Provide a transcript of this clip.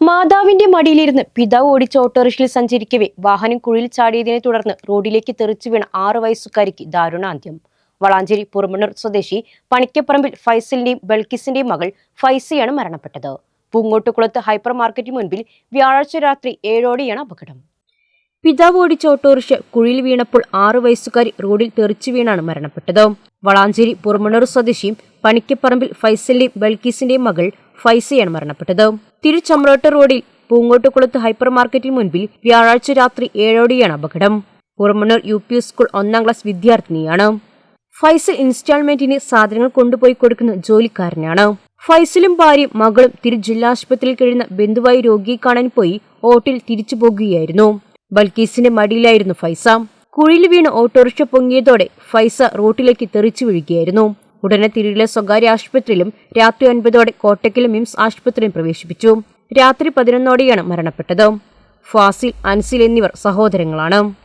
മാതാവിന്റെ മടിയിലിരുന്ന് പിതാവ് ഓടിച്ച ഓട്ടോറിക്ഷയിൽ സഞ്ചരിക്കവേ വാഹനം കുഴിയിൽ ചാടിയതിനെ തുടർന്ന് റോഡിലേക്ക് തെറിച്ചു വീണ ആറു വയസ്സുകാരിക്ക് ദാരുണാന്ത്യം. വളാഞ്ചേരി പുറമണ്ണൂർ സ്വദേശി പണിക്കപ്പറമ്പിൽ ഫൈസലിന്റെയും ബൽക്കിസിന്റെയും മകൾ ഫൈസിയാണ് മരണപ്പെട്ടത്. പൂങ്ങോട്ടുകുളത്ത് ഹൈപ്പർ മാർക്കറ്റിന് മുൻപിൽ വ്യാഴാഴ്ച രാത്രി ഏഴോടെയാണ് അപകടം. പിതാവ് ഓടിച്ച ഓട്ടോറിക്ഷ കുഴിയിൽ വീണപ്പോൾ ആറു വയസ്സുകാരി റോഡിൽ തെറിച്ചു വീണാണ് മരണപ്പെട്ടത്. വളാഞ്ചേരി പുറമണ്ണൂർ സ്വദേശിയും പണിക്കപ്പറമ്പിൽ ഫൈസലിന്റെയും ബൽക്കീസിന്റെയും മകൾ ഫൈസയാണ് മരണപ്പെട്ടത്. തിരുച്ചമ്രോട്ട് റോഡിൽ പൂങ്ങോട്ടുകുളത്ത് ഹൈപ്പർ മാർക്കറ്റിന് മുൻപിൽ വ്യാഴാഴ്ച രാത്രി ഏഴോടെയാണ് അപകടം. പുറമണ്ണൂർ യു പി സ്കൂൾ ഒന്നാം ക്ലാസ് വിദ്യാർത്ഥിനിയാണ്. ഫൈസൽ ഇൻസ്റ്റാൾമെന്റിന് സാധനങ്ങൾ കൊണ്ടുപോയി കൊടുക്കുന്ന ജോലിക്കാരനാണ്. ഫൈസലും ഭാര്യയും മകളും തിരു ജില്ലാശുപത്രിയിൽ കഴിയുന്ന ബന്ധുവായി രോഗിയെ കാണാൻ പോയി ഓട്ടിൽ തിരിച്ചു പോകുകയായിരുന്നു. ബൽക്കീസിന്റെ മടിയിലായിരുന്നു ഫൈസ. കുഴിയിൽ വീണ് ഓട്ടോറിക്ഷ പൊങ്ങിയതോടെ ഫൈസ റോട്ടിലേക്ക് തെറിച്ചു വീഴുകയായിരുന്നു. ഉടനെ തിരിയിലെ സ്വകാര്യ ആശുപത്രിയിലും രാത്രി ഒൻപതോടെ കോട്ടയ്ക്കിലെ മിംസ് ആശുപത്രിയിൽ പ്രവേശിപ്പിച്ചു. രാത്രി പതിനൊന്നോടെയാണ് മരണപ്പെട്ടത്. ഫാസിൽ അൻസിൽ എന്നിവർ സഹോദരങ്ങളാണ്.